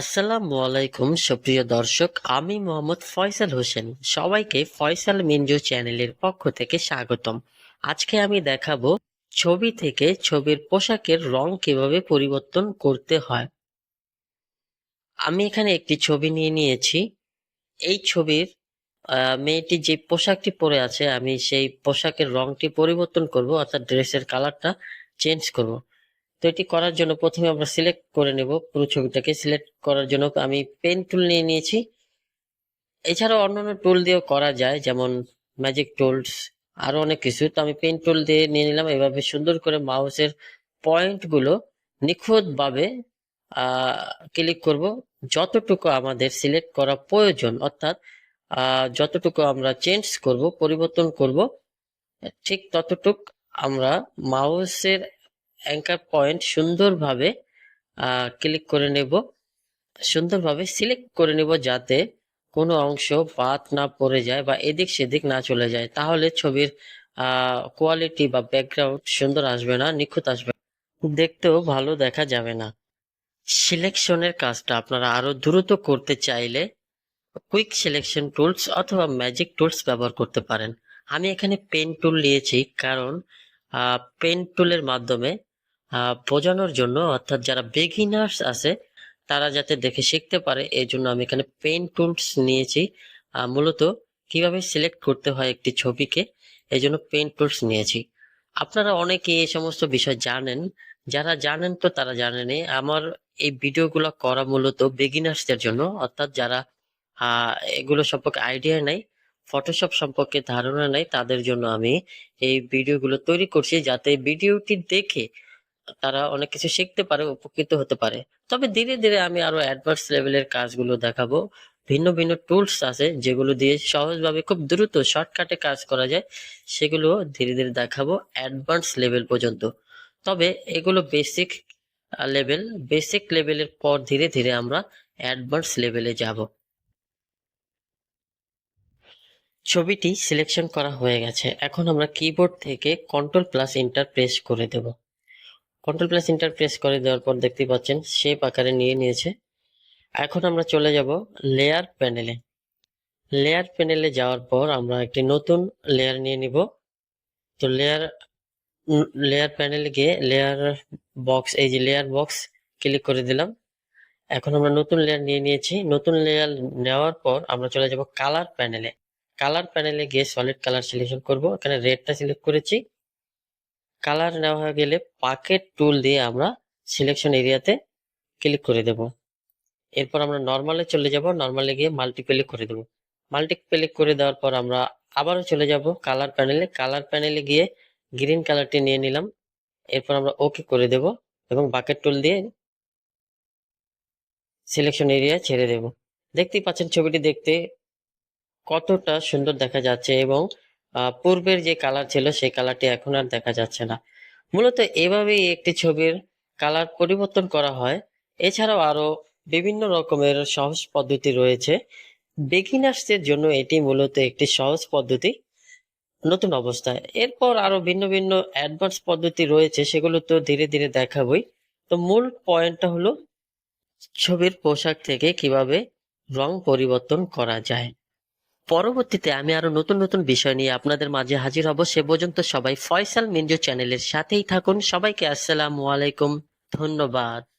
আসসালামু আলাইকুম, সুপ্রিয় দর্শক, আমি মোহাম্মদ ফয়সাল হোসেন। সবাইকে ফয়সাল মিনজু চ্যানেলের পক্ষ থেকে স্বাগতম। আজকে আমি দেখাবো ছবি থেকে ছবির পোশাকের রং কীভাবে পরিবর্তন করতে হয়। আমি এখানে একটি ছবি নিয়ে নিয়েছি। এই ছবির মেয়েটি যে পোশাকটি পরে আছে, আমি সেই পোশাকের রংটি পরিবর্তন করব, অর্থাৎ ড্রেসের কালারটা চেঞ্জ করব। তো এটি করার জন্য প্রথমে আমরা সিলেক্ট করে নেব পুরো ছবিটাকে। সিলেক্ট করার জন্য আমি পেন টুল নিয়ে নিয়েছি। এছাড়াও অন্যান্য টুল দিয়েও করা যায়, যেমন ম্যাজিক টুলস আরও অনেক কিছু। তো আমি পেন টুল দিয়ে নিয়ে নিলাম। এভাবে সুন্দর করে মাউসের পয়েন্টগুলো নিখুঁতভাবে ক্লিক করব। যতটুকু আমাদের সিলেক্ট করা প্রয়োজন, অর্থাৎ যতটুকু আমরা চেঞ্জ করব, পরিবর্তন করব, ঠিক ততটুক আমরা মাউসের অ্যাঙ্কার পয়েন্ট সুন্দরভাবে ক্লিক করে নেব। সুন্দরভাবে সিলেক্ট করে নেব যাতে কোনো অংশ বাদ না পড়ে যায় বা এদিক সেদিক না চলে যায়। তাহলে ছবির কোয়ালিটি বা ব্যাকগ্রাউন্ড সুন্দর আসবে না, নিখুঁত আসবে দেখতেও ভালো দেখা যাবে না। সিলেকশনের কাজটা আপনারা আরও দ্রুত করতে চাইলে কুইক সিলেকশন টুলস অথবা ম্যাজিক টুলস ব্যবহার করতে পারেন। আমি এখানে পেন টুল নিয়েছি কারণ পেন টুলের মাধ্যমে বোঝানোর জন্য, অর্থাৎ যারা বেগিনার্স আছে, তারা যাতে দেখে শিখতে পারে এই জন্য আমি এখানে পেন টুলস নিয়েছি। মূলত কীভাবে সিলেক্ট করতে হয় একটি ছবিকে এই জন্য পেন টুলস নিয়েছি। আপনারা অনেকে এই সমস্ত বিষয় জানেন। যারা জানেন তো তারা জানেনই। আমার এই ভিডিওগুলো করা মূলত বেগিনার্সদের জন্য, অর্থাৎ যারা এগুলো সম্পর্কে আইডিয়া নাই ফটোশপ সম্পর্কে ধারণা নাই, তাদের জন্য আমি এই ভিডিওগুলো তৈরি করছি, যাতে ভিডিওটি দেখে তারা অনেক কিছু শিখতে পারে, উপকৃত হতে পারে। তবে ধীরে ধীরে আমি আরও অ্যাডভান্স লেভেলের কাজগুলো দেখাবো। ভিন্ন ভিন্ন টুলস আছে যেগুলো দিয়ে সহজভাবে খুব দ্রুত শর্টকাটে কাজ করা যায়, সেগুলো ধীরে ধীরে দেখাবো অ্যাডভান্স লেভেল পর্যন্ত। তবে এগুলো বেসিক লেভেল বেসিক লেভেলের পর ধীরে ধীরে আমরা অ্যাডভান্স লেভেলে যাব। ছবিটি সিলেকশন করা হয়ে গেছে। এখন আমরা কিবোর্ড থেকে কন্ট্রোল প্লাস ইন্টার প্রেস করে দেব। কন্ট্রোল প্লাস ইন্টার প্রেস করে দেওয়ার পর দেখতে পাচ্ছেন শেপ আকারে নিয়ে নিয়েছে। এখন আমরা চলে যাব লেয়ার প্যানেলে লেয়ার প্যানেলে যাওয়ার পর আমরা একটি নতুন লেয়ার নিয়ে নিব। তো লেয়ার লেয়ার প্যানেলে গিয়ে লেয়ার বক্স এই যে লেয়ার বক্স ক্লিক করে দিলাম। এখন আমরা নতুন লেয়ার নিয়ে নিয়েছি। নতুন লেয়ার নেওয়ার পর আমরা চলে যাব কালার প্যানেলে কালার প্যানেলে গিয়ে সলিড কালার সিলেকশন করব। এখানে রেডটা সিলেক্ট করেছি। কালার নেওয়া হয়ে গেলে পাকেট টুল দিয়ে আমরা সিলেকশন এরিয়াতে ক্লিক করে দেব। এরপর আমরা নর্মালে চলে যাব নর্মালে গিয়ে মাল্টি ক্লিক করে দেব। মাল্টি ক্লিক করে দেওয়ার পর আমরা আবারও চলে যাব কালার প্যানেলে কালার প্যানেলে গিয়ে গ্রিন কালারটি নিয়ে নিলাম। এরপর আমরা ওকে করে দেব এবং বাকেট টুল দিয়ে সিলেকশন এরিয়া ছেড়ে দেব। দেখতেই পাচ্ছেন ছবিটি দেখতে কতটা সুন্দর দেখা যাচ্ছে এবং পূর্বের যে কালার ছিল সেই কালারটি এখন আর দেখা যাচ্ছে না। মূলত এভাবেই একটি ছবির কালার পরিবর্তন করা হয়। এছাড়াও আরও বিভিন্ন রকমের সহজ পদ্ধতি রয়েছে। বিগিনার্সদের জন্য এটি মূলত একটি সহজ পদ্ধতি, নতুন অবস্থায়। এরপর আরও ভিন্ন ভিন্ন অ্যাডভান্স পদ্ধতি রয়েছে, সেগুলো তো ধীরে ধীরে দেখাবই। তো মূল পয়েন্টটা হলো ছবির পোশাক থেকে কীভাবে রং পরিবর্তন করা যায়। পরবর্তীতে আমি আরও নতুন নতুন বিষয় নিয়ে আপনাদের মাঝে হাজির হব। সে পর্যন্ত সবাই ফয়সাল মিনজো চ্যানেলের সাথেই থাকুন। সবাইকে আসসালাম আলাইকুম। ধন্যবাদ।